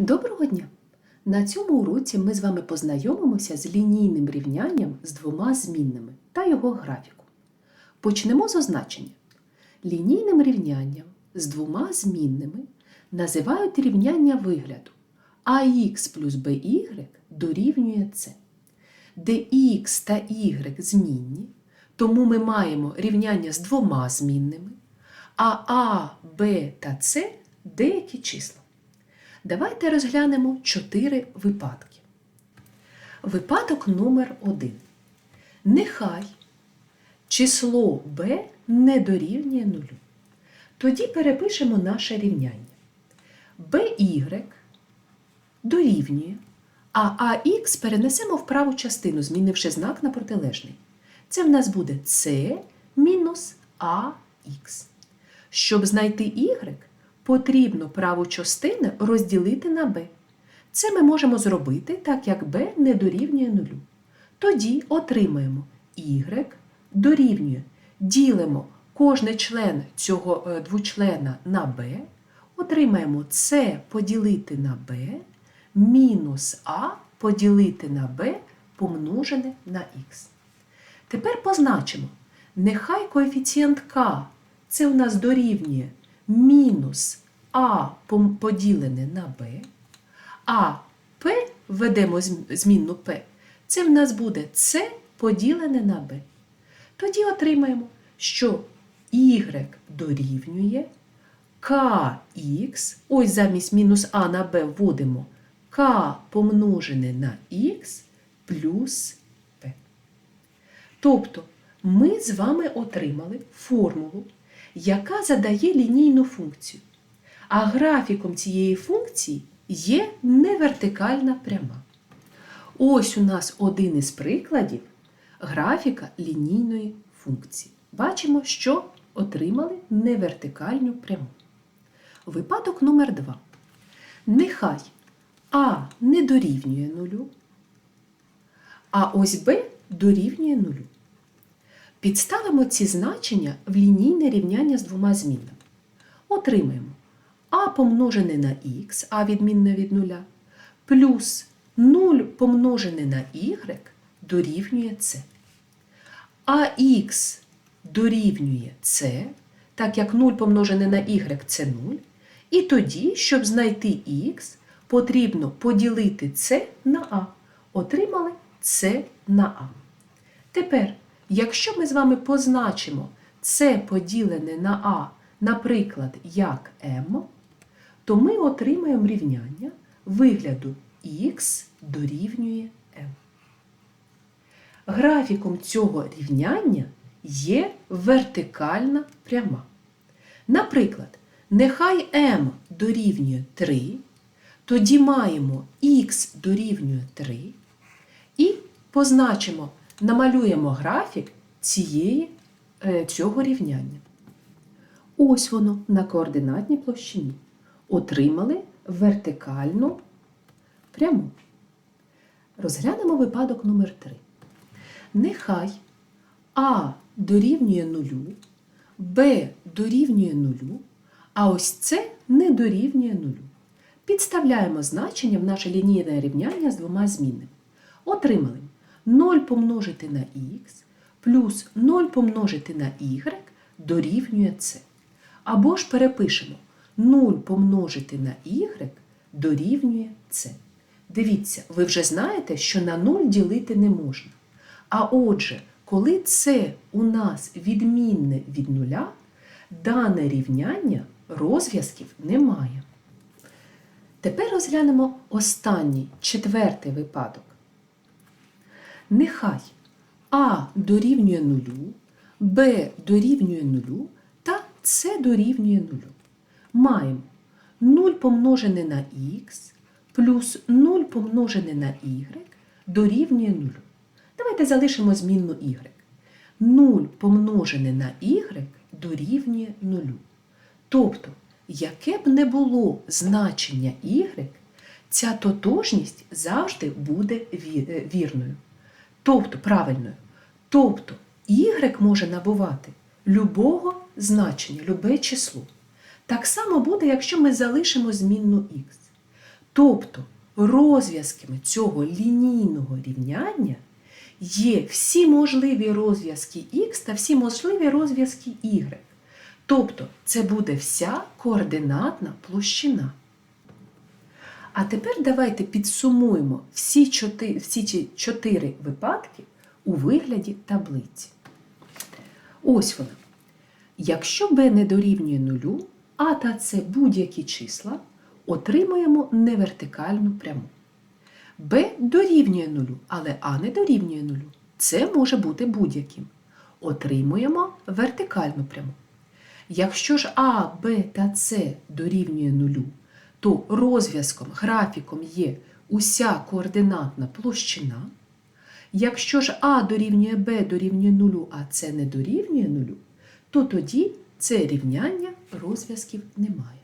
Доброго дня! На цьому уроці ми з вами познайомимося з лінійним рівнянням з двома змінними та його графіком. Почнемо з означення. Лінійним рівнянням з двома змінними називають рівняння вигляду ax плюс by дорівнює c, де x та y змінні, тому ми маємо рівняння з двома змінними, а a, b та c деякі числа. Давайте розглянемо чотири випадки. Випадок номер 1. Нехай число b не дорівнює нулю. Тоді перепишемо наше рівняння. by дорівнює, а ax перенесемо в праву частину, змінивши знак на протилежний. Це в нас буде c мінус ax. Щоб знайти y, потрібно праву частину розділити на b. Це ми можемо зробити, так як b не дорівнює нулю. Тоді отримаємо y дорівнює. Ділимо кожний член цього е, двочлена на b, отримаємо c поділити на b мінус а поділити на b помножене на х. Тепер позначимо, нехай коефіцієнт k це у нас дорівнює мінус а поділене на b, а p введемо зм- змінну p, це в нас буде c поділене на b. Тоді отримаємо, що y дорівнює kx, ось замість мінус а на b вводимо k помножене на x плюс p. Тобто ми з вами отримали формулу, яка задає лінійну функцію. А графіком цієї функції є невертикальна пряма. Ось у нас один із прикладів графіка лінійної функції. Бачимо, що отримали невертикальну пряму. Випадок номер 2. Нехай А не дорівнює нулю, а ось Б дорівнює нулю. Підставимо ці значення в лінійне рівняння з двома змінами. Отримаємо а помножене на х, а відмінне від нуля, плюс 0 помножене на y дорівнює c. А х дорівнює c, так як 0 помножене на y це 0. І тоді, щоб знайти х, потрібно поділити c на а. Отримали c на а. Тепер, якщо ми з вами позначимо це поділене на а, наприклад, як m, то ми отримаємо рівняння вигляду х дорівнює m. Графіком цього рівняння є вертикальна пряма. Наприклад, нехай m дорівнює 3, тоді маємо х дорівнює 3 і позначимо, намалюємо графік цієї, е, цього рівняння. Ось воно на координатній площині. Отримали вертикальну пряму. Розглянемо випадок номер 3. Нехай А дорівнює нулю, Б дорівнює нулю, а ось це не дорівнює нулю. Підставляємо значення в наше лінійне рівняння з двома змінними. Отримали 0 помножити на х плюс 0 помножити на y дорівнює c. Або ж перепишемо 0 помножити на y дорівнює c. Дивіться, ви вже знаєте, що на 0 ділити не можна. А отже, коли це у нас відмінне від нуля, дане рівняння розв'язків немає. Тепер розглянемо останній четвертий випадок. Нехай А дорівнює нулю, Б дорівнює нулю та С дорівнює нулю. Маємо 0 помножене на х плюс 0 помножене на y дорівнює нулю. Давайте залишимо змінну y. 0 помножене на y дорівнює нулю. Тобто, яке б не було значення y, ця тотожність завжди буде е, вірною. Тобто правильною. Тобто y може набувати любого значення, любе число. Так само буде, якщо ми залишимо змінну х. Тобто розв'язками цього лінійного рівняння є всі можливі розв'язки х та всі можливі розв'язки y. Тобто це буде вся координатна площина. А тепер давайте підсумуємо всі чотири, всі чотири випадки у вигляді таблиці. Ось вона. Якщо b не дорівнює нулю, а та це будь-які числа, отримуємо невертикальну пряму. b дорівнює нулю, але а не дорівнює нулю. Це може бути будь-яким. Отримуємо вертикальну пряму. Якщо ж А, Б та С дорівнює нулю, то розв'язком, графіком є уся координатна площина. Якщо ж А дорівнює Б дорівнює нулю, а С не дорівнює нулю, то тоді це рівняння розв'язків немає.